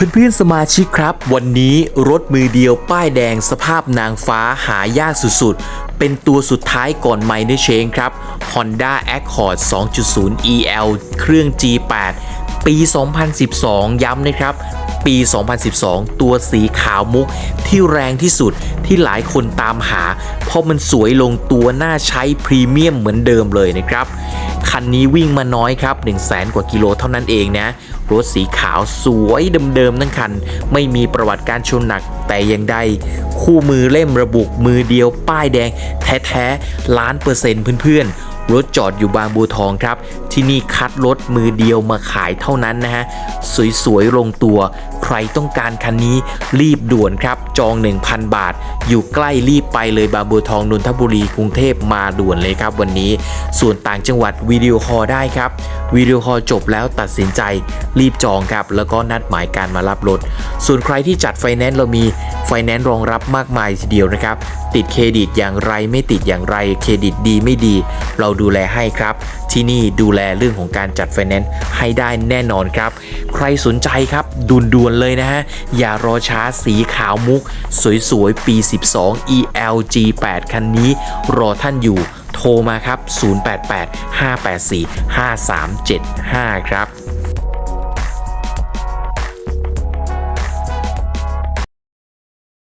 เพื่อนๆสมาชิกครับ วันนี้รถมือเดียวป้ายแดงสภาพนางฟ้าหายากสุดๆ เป็นตัวสุดท้ายก่อนไมเนเชงครับ Honda Accord 2.0 EL เครื่อง G8 ปี 2012 ย้ำนะครับ ปี 2012 ตัวสีขาวมุกที่แรงที่สุดที่หลายคนตามหา เพราะมันสวยลงตัวน่าใช้พรีเมียมเหมือนเดิมเลยนะครับ คันนี้วิ่งมาน้อยครับ 1 0 0 0 0แสนกว่ากิโลเท่านั้นเองนะ รถสีขาวสวยเดิมๆทั้งคัน ไม่มีประวัติการชนหนักแต่อยังใด คู่มือเล่มระบุมือเดียวป้ายแดง แท้ๆล้านเปอร์เซ็นต์เพื่อนๆรถจอดอยู่บางบัวทองครับที่นี่คัดรถมือเดียวมาขายเท่านั้นนะฮะ สวยๆ ลงตัว ใครต้องการคันนี้รีบด่วนครับ จอง 1,000 บาท อยู่ใกล้รีบไปเลยบางบัวทองนนทบุรีกรุงเทพมาด่วนเลยครับวันนี้ ส่วนต่างจังหวัดวิดีโอคอลได้ครับวิดีโอคอลจบแล้วตัดสินใจรีบจองครับ แล้วก็นัดหมายการมารับรถ ส่วนใครที่จัดไฟแนนซ์เรามีไฟแนนซ์รองรับมากมายทีเดียวนะครับ ติดเครดิตอย่างไรไม่ติดอย่างไร เครดิตดีไม่ดี เราดูแลให้ครับ ที่นี่ดูแลลเรื่องของการจัดไฟแนนซ์ให้ได้แน่นอนครับ ใครสนใจครับด่วนๆเลยนะฮะ อย่ารอช้าสีขาวมุก สวยๆ ปี 12 ELG 8 คันนี้ รอท่านอยู่โทรมาครับ 088 584 5375 ครับ